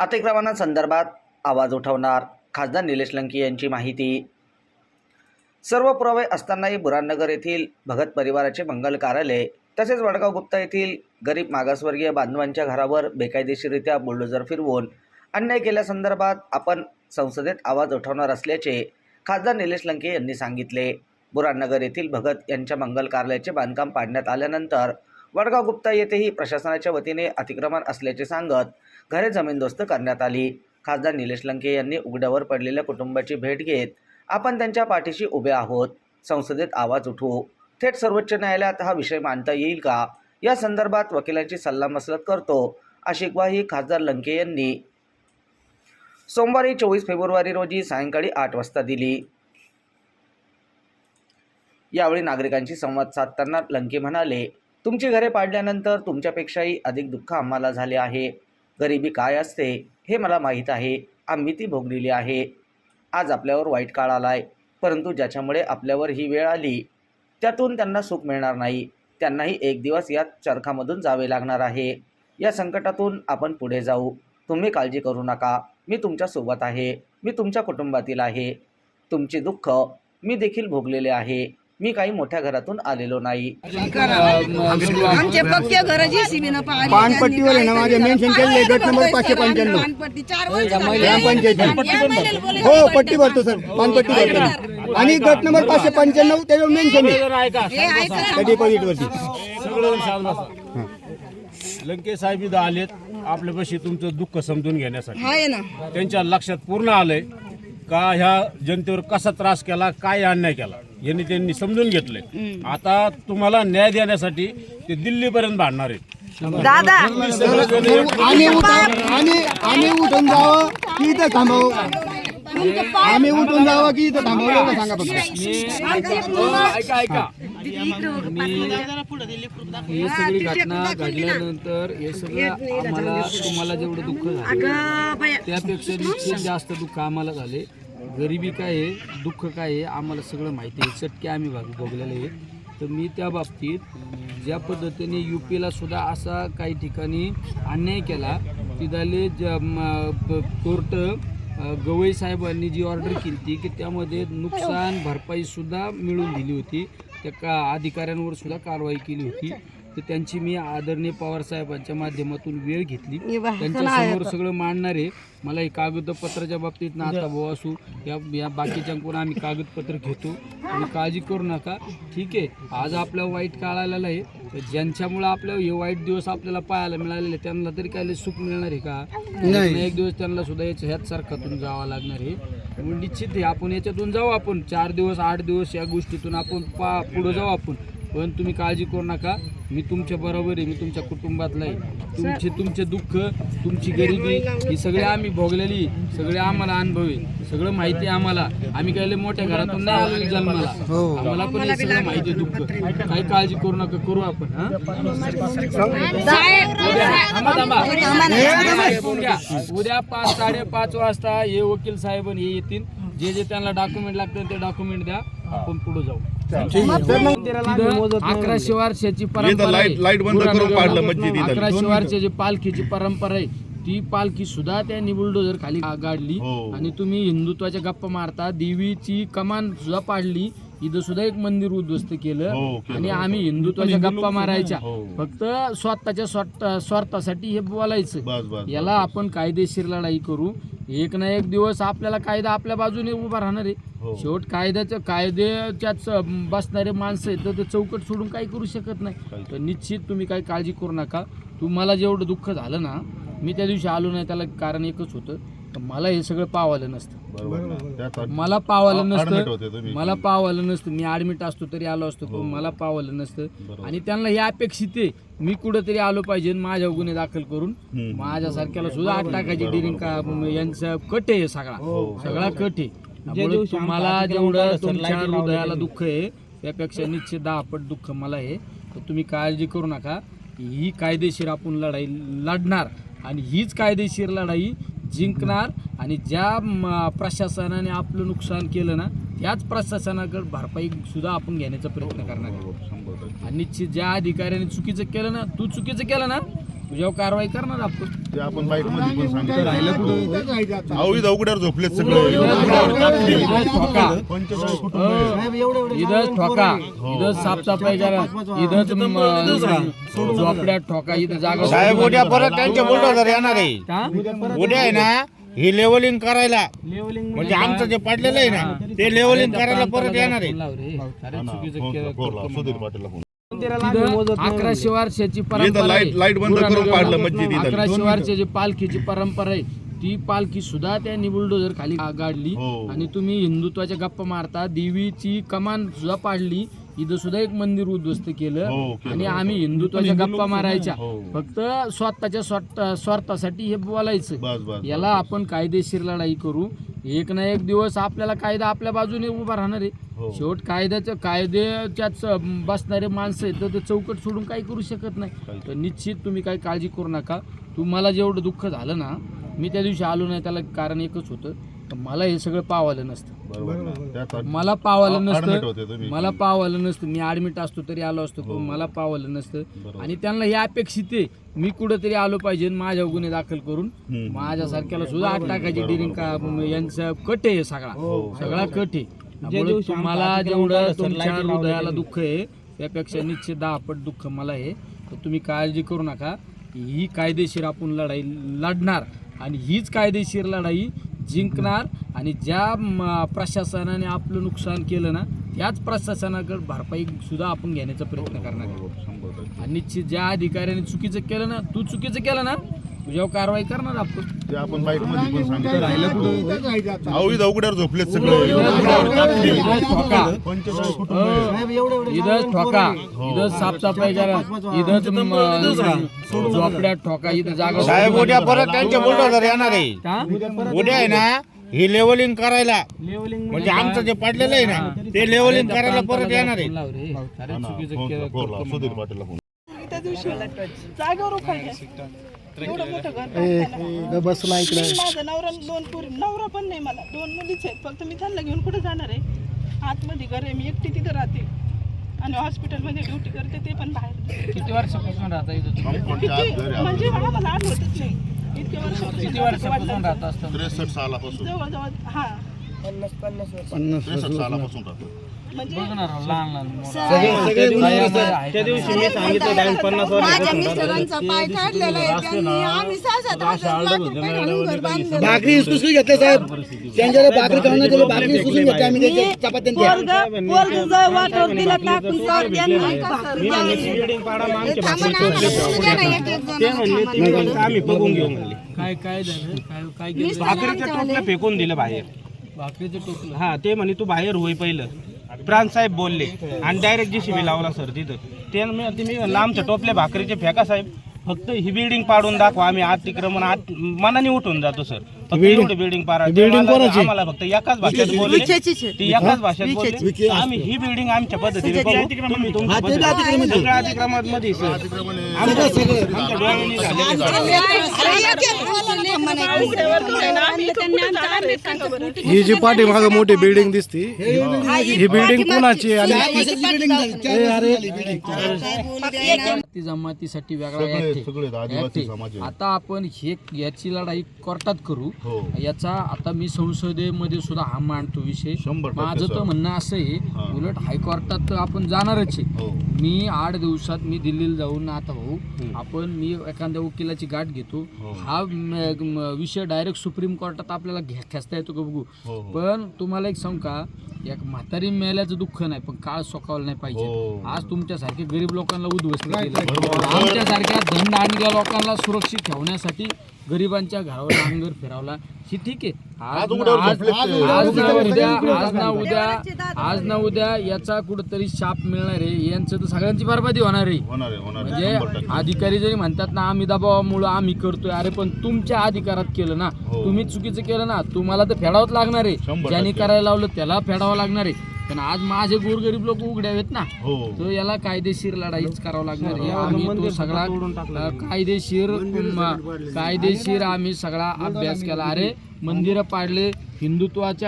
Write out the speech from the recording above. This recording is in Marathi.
अतिक्रमणासंदर्भात आवाज उठवणार. खासदार निलेश लंके यांची माहिती. सर्व पुरावे असतानाही बुरानगर येथील भगत परिवाराचे मंगल कार्यालय तसेच वडगाव गुप्ता येथील गरीब मागासवर्गीय बांधवांच्या घरावर बेकायदेशीररित्या बुलडोजर फिरवून अन्याय केल्यासंदर्भात आपण संसदेत आवाज उठवणार असल्याचे खासदार निलेश लंके यांनी सांगितले. बुरानगर येथील भगत यांच्या मंगल कार्यालयाचे बांधकाम पाडण्यात आल्यानंतर वडगाव गुप्ता येथेही प्रशासनाच्या वतीने अतिक्रमण असल्याचे सांगत घरे जमीनदोस्त करण्यात आली. खासदार निलेश लंके यांनी उघड्यावर पडलेल्या कुटुंबाची भेट घेत आपण त्यांच्या पाठीशी उभे आहोत. संसदेत आवाज उठवू. थेट सर्वोच्च न्यायालयात हा विषय मांडता येईल का? या संदर्भात वकिलांची सल्लामसलत करतो. अशी ग्वाही खासदार लंके यांनी सोमवारी चोवीस फेब्रुवारी रोजी सायंकाळी आठ वाजता दिली. यावेळी नागरिकांशी संवाद साधताना लंके म्हणाले तुमची घरे पाडल्यानंतर तुमच्यापेक्षाही अधिक दुःख आम्हाला झाले आहे. गरिबी काय असते हे मला माहीत आहे. आम्ही ती भोगलेली आहे. आज आपल्यावर वाईट काळ आलाय. परंतु ज्याच्यामुळे आपल्यावर ही वेळ आली त्यातून त्यांना सुख मिळणार नाही. त्यांनाही एक दिवस या चरखामधून जावे लागणार आहे. या संकटातून आपण पुढे जाऊ. तुम्ही काळजी करू नका. मी तुमच्यासोबत आहे. मी तुमच्या कुटुंबातील आहे. तुमचे दुःख मी देखील भोगलेले आहे. मी काही मोठ्या घरातून आलेलो नाही. आमचे पक्के घर जी सीबीनं पाहिली पानपट्टीवर आहे ना माझे मेन्शन केलेले गट नंबर पाचशे पंच्याण्णव. पानपट्टी चार वर्ष झाली. ग्रामपंचायत. हो पट्टी भरतो सर. पानपट्टी भरतो. आणि गट नंबर पाचशे पंच्याण्णव त्याच्यावर मेन्शन आहे हे डिपॉझिट वरती. लंके साहेब इथं आलेत. आपल्यापाशी तुमचं दुःख समजून घेण्यासाठी. त्यांच्या लक्षात पूर्ण आलंय. का ह्या जनतेवर कसा त्रास केला काय अन्याय केला यांनी त्यांनी समजून घेतलंय. आता तुम्हाला न्याय देण्यासाठी ते दिल्लीपर्यंत भांडणार आहेत. दादा. आम्ही उठा आम्ही आम्ही उठून जावं की इथं थांबावं? आम्ही उठून जावं की इथं थांबावं? एवढं सांगा फक्त. ऐका ऐका. ही सगळी घटना घडल्यानंतर हे सगळं आम्हाला तुम्हाला जेवढं दुःख झालं त्यापेक्षा निश्चित जास्त दुःख आम्हाला झाले. गरिबी काय आहे दुःख काय आहे आम्हाला सगळं माहिती आहे. चटके आम्ही भाग भोगलेले आहे तर मी त्या बाबतीत ज्या पद्धतीने यू पीला सुद्धा असा काही ठिकाणी अन्याय केला तिथाले ज म- कोर्ट गवई साहेबांनी जी ऑर्डर केली होती की त्यामध्ये नुकसान भरपाईसुद्धा मिळून दिली होती. त्या का अधिकाऱ्यांवर सुद्धा कारवाई केली होती. तर त्यांची मी आदरणीय पवार साहेबांच्या माध्यमातून वेळ घेतली. त्यांच्यासमोर सगळं मांडणार आहे. मला हे कागदपत्राच्या बाबतीत ना आता भाऊ असू या या बाकीच्यांकडून आम्ही कागदपत्र घेतो. आणि काळजी करू नका. ठीक आहे आज आपल्या वाईट काळ आलेला आहे. तर ज्यांच्यामुळं आपल्या हे वाईट दिवस आपल्याला पाहायला मिळालेले त्यांना तरी काय सुख मिळणार आहे का? नाही. एक दिवस त्यांना सुद्धा याच्या ह्याच सारखातून जावं लागणार आहे. निश्चित आहे आपण याच्यातून जाऊ आपण. चार दिवस आठ दिवस या गोष्टीतून आपण पा पुढं जाऊ आपण. पण तुम्ही काळजी करू नका. मी तुमच्या बरोबर आहे मी तुमच्या कुटुंबातला आहे. तुमचे तुमचे दुःख तुमची गरिबी ही सगळे आम्ही भोगलेली सगळे आम्हाला अनुभव आहे. सगळं माहिती आहे आम्हाला. आम्ही काही मोठ्या घरातून नाही आलो जन्माला. आम्हाला पण हे सगळं माहिती आहे दुःख. काही काळजी करू नका करू आपण हा. उद्या पाच साडेपाच वाजता हे वकील साहेब आणि हे येतील. जे जे त्यांना डॉक्युमेंट लागतात ते डॉक्युमेंट द्या. आपण पुढे जाऊ. अकराशे वर्षाची परंपरा आहे. लाइट बंद करून पाडलं मस्जिद इथं. अकराशे वर्षाची पालखीची परंपरा आहे. ती पालखी सुद्धा त्यांनी बुलडोजर खाली गाडली. हो. आणि तुम्ही हिंदुत्वाच्या गप्पा मारता. देवीची कमान सुद्धा पाडली. इथं सुद्धा एक मंदिर उद्ध्वस्त हो, केलं केलं. आणि आम्ही हिंदुत्वाच्या गप्पा मारायच्या. हो. फक्त स्वतःच्या स्वार्थ- स्वार्थासाठी हे बोलायचं. बस बस याला आपण कायदेशीर लढाई करू. एक ना एक दिवस आपल्याला कायदा आपल्या बाजूने उभा राहणार. आहे हो. शेवट कायद्याचं कायद्याच्याच बसणारे माणसं आहेत तर ते चौकट सोडून काही करू शकत नाही. तर निश्चित तुम्ही काही काळजी करू नका. तुम्हाला जेवढं दुःख झालं ना मी त्या दिवशी आलो नाही त्याला कारण एकच होतं. तर मला हे सगळं पावालं नसतं. बरोबर. ना. त्यासाठी मला पावालं Admit होते नसतं तुम्ही. मला पावालं नसतं. मी ऍडमिट असतो तरी आलो असतो. पण मला पावालं नसतं. आणि त्यांना हे अपेक्षित आहे. मी कुठंतरी आलो पाहिजे आणि माझ्या गुन्हे दाखल करून हम्म. माझ्यासारख्याला सुद्धा आठ टाकायची डिरिंग का यांचा कट आहे सगळा. सगळा कट आहे. त्यामुळे तुम्हाला जेवढं तुमच्या हृदयाला दुःख आहे त्यापेक्षा निश्चित दहा पट दुःख मला आहे. तर तुम्ही काळजी करू नका. ही कायदेशीर आपण लढाई लढणार. आणि हीच कायदेशीर लढाई जिंकणार आणि ज्या प्रशासनाने आपलं नुकसान केलं ना त्याच प्रशासनाकडे भरपाई सुद्धा आपण घेण्याचा प्रयत्न करणार आहे शंभर टक्के. आणि निश्चित ज्या अधिकाऱ्याने चुकीचं केलं ना तू चुकीचं केलं ना तुझ्यावर कारवाई करणार आपण. ते आपण बाईकमध्ये पण सांगितलं अहो इथं उघड्यावर झोपलेत सगळे. इथं ठोका. पंचेचाळीस कुटुंब इथं ठोका. इथं साफसफाई करा इथं झोपड्यात ठोका. इथं जागा साहेब उद्या परत त्यांचे बुलडोझर येणार आहे? उद्या आहे ना ही लेवलिंग करायला. म्हणजे आमचं जे पडलेलं आहे ना ते लेवलिंग करायला परत येणार आहे. अरे चुकीचं केलं. सुधीर पाटीलला फोन. अकराशे वर्षाची परंपरा लाइट आहे. लाइट बंद करून पाडलं मस्जिद इथं अकराशे वर्षाची पालखीची परंपरा आहे ती पालखी सुद्धा त्यांनी बुलडोजर खाली गाडली हो. आणि तुम्ही हिंदुत्वाच्या गप्पा मारता देवीची कमान सुद्धा पाडली इथं सुद्धा एक मंदिर उद्ध्वस्त हो, केलं. केलं. आणि आम्ही हिंदुत्वाच्या गप्पा मारायच्या. हो. फक्त स्वतःच्या स्वार्थ- स्वार्थासाठी हे बोलायचं. बस बस याला आपण कायदेशीर लढाई करू. एक ना एक दिवस आपल्याला कायदा आपल्या बाजूने उभा राहणार आहे. हो. शेवट कायद्याच्या कायद्याच्याच बसणारे माणसं आहेत तर ते चौकट सोडून काही करू शकत नाही. तर निश्चित तुम्ही काही काळजी करू नका. तुम्हाला जेवढं दुःख झालं ना मी त्या दिवशी आलो नाही त्याला कारण एकच होतं. तर मला हे सगळं पावालं नसतं. बरोबर. मला पावालं नसतं. तुम्ही. मला पावालं नसतं. मी ऍडमिट असतो तरी आलो असतो पण मला पावालं नसतं. आणि त्यांना हे अपेक्षित आहे. मी कुठंतरी आलो पाहिजे आणि माझ्या गुन्हे दाखल करून. माझ्यासारख्याला सुद्धा आठ टाकायची डिरिंग का यांचा कट आहे सगळा. सगळा कट आहे. तुम्हाला जेवढं तुमच्या हृदयाला दुःख आहे त्यापेक्षा निश्चित दहा पट दुःख मला आहे. तर तुम्ही काळजी करू नका. ही कायदेशीर आपण लढाई लढणार. आणि हीच कायदेशीर लढाई जिंकणार आणि ज्या प्रशासनाने आपलं नुकसान केलं ना त्याच प्रशासनाकडे भरपाई सुद्धा आपण घेण्याचा प्रयत्न करणार आहे. शंभर टक्के. आणि निश्चित ज्या अधिकाऱ्याने चुकीचं केलं ना तू चुकीचं केलं ना तुझ्यावर कारवाई करणार आपण. ते आपण बाईकमध्ये पण सांगितलं अहो इथं उघड्यावर झोपलेत सगळे. इथं ठोका. पंचेचाळीस कुटुंब इथं ठोका. इथं साफसफाई करा. इथं झोपड्यात ठोका. इथं जागा साहेब उद्या परत त्यांचे बुलडोझर येणार आहे. का? उद्या आहे ना ही लेवलिंग करायला. म्हणजे आमचं जे पडलेलं आहे ना ते लेवलिंग करायला परत येणार आहे. लाव रे. अरे चुकीचं फोन केलं. फोन लाव, सुधीर पाटीलला फोन. त्या दिवशी जागेवर उखाडले एवढं मोठं घर बांधताना. बसला इकडे. माझा नवरा दोन पुरी नवरा पण नाही मला. दोन मुलीच आहेत. फक्त मी त्यांना घेऊन कुठे जाणार आहे? आतमध्ये घर आहे. मी एकटी तिथं राहते. आणि हॉस्पिटलमध्ये ड्युटी करते ते पण बाहेर. किती वर्षापासून राहता इथं तुम्ही? म्हणजे मला आठवतच नाही. इतके वर्ष किती वर्षापासून राहत असतं? त्रेसष्ट सालापासून. जवळजवळ हा. त्रेसष्ट सालापासून राहतो. म्हणजे बघ ना राव, लहान लहान मुलं. त्या दिवशी मी सांगितलं होतं आम्ही पन्नास माझ्या मिस्टरांचा पाय काढलेला आहे. त्यांनी आम्ही सहा सात हजार लाख रुपये घालून घर बांधलेलं आहे. भाकरी घेतले साहेब? त्यांच्याकडे भाकरी खाऊन भाकरी सुसून घेतली आम्ही त्याच्या चपात्यांच्या पोरगं- पोरगं जर वाटोळ दिलं टाकून तर त्यांनी मी म्हणले बिल्डिंग पाडा मग आमच्या थांबा ना, आम्हाला सुरू द्या ना एक एक जण. ते म्हणले आम्ही बघून घेऊ. म्हणले काय काय झालं? काय काय केलं? भाकरीचं टोपलं फेकून दिलं बाहेर. भाकरीचं टोकलं हा ते म्हणे तू बाहेर होई पहिलं प्राण साहेब बोलले. आणि डायरेक्ट जी शिबी लावला सर तिथं. ते मी ते आमच्या टोपल्या भाकरीचे फेका साहेब फक्त ही बिल्डिंग पाडून दाखवा आम्ही अतिक्रमण आत मनाने उठून जातो सर बिल्डिंग आम्हाला फक्त एकाच भाषेत बोलले ती एकाच भाषेत बोलले आम्ही ही बिल्डिंग आमच्या पद्धतीने बघू. तुम्ही तुमच्या पद्धतीने- सगळं सर आमच्या आमच्या डोळ्यांनी झालेलं. ही जी पाठीमाग मोठी बिल्डिंग दिसती ही बिल्डिंग कुणाची आणि ती जमातीसाठी वेगळा act आहे. Act आहे. आहे. आता आपण हे याची लढाई कोर्टात करू हो. याचा आता मी संसदेमध्ये सुद्धा हा मांडतो विषय. शंभर टक्के, माझं तर सर. म्हणणं असं आहे हा. उलट हायकोर्टात तर आपण जाणारच आहे. हो. मी आठ दिवसात मी दिल्लीला जाऊन आता भाऊ आपण मी एखाद्या वकिलाची गाठ घेतो. हो. हा म- म- विषय डायरेक्ट सुप्रीम कोर्टात आपल्याला घ्या खेचता येतो का बघू. हो, हो. पण तुम्हाला एक सांगू का एक म्हातारी मेल्याचं दुःख नाही पण काळ सोकावलं नाही हो. पाहिजे आज तुमच्यासारखे गरीब लोकांना उद्ध्वस्त केलं. आमच्यासारख्या धंड आणलेल्या लोकांना सुरक्षित ठेवण्यासाठी गरिबांच्या घरावर नांगर फिरवला. ही ठीक आहे. आज ना- आज. आज उद्या आज ना उद्या आज ना उद्या याचा कुठंतरी शाप मिळणार आहे. यांचं तर सगळ्यांची बरबादी होणार आहे. होणार आहे होणार आहे. शंभर म्हणजे टक्के. अधिकारी जरी म्हणतात ना आम्ही दबावामुळं आम्ही करतोय. अरे पण तुमच्या अधिकारात केलं ना. हो. तुम्ही चुकीचं केलं ना. तुम्हाला तर फेडावंच लागणार आहे. ज्यांनी. करायला लावलं त्याला फेडावं लागणार आहे. पण आज माझे गोरगरीब लोक उघड्या आहेत ना. हो. तो याला कायदेशीर लढाईच करावं लागणार आहे. आम्ही तो सगळा अ, कायदेशीर म, कायदेशीर आम्ही सगळा अभ्यास केला. अरे मंदिरं पाडले हिंदुत्वाच्या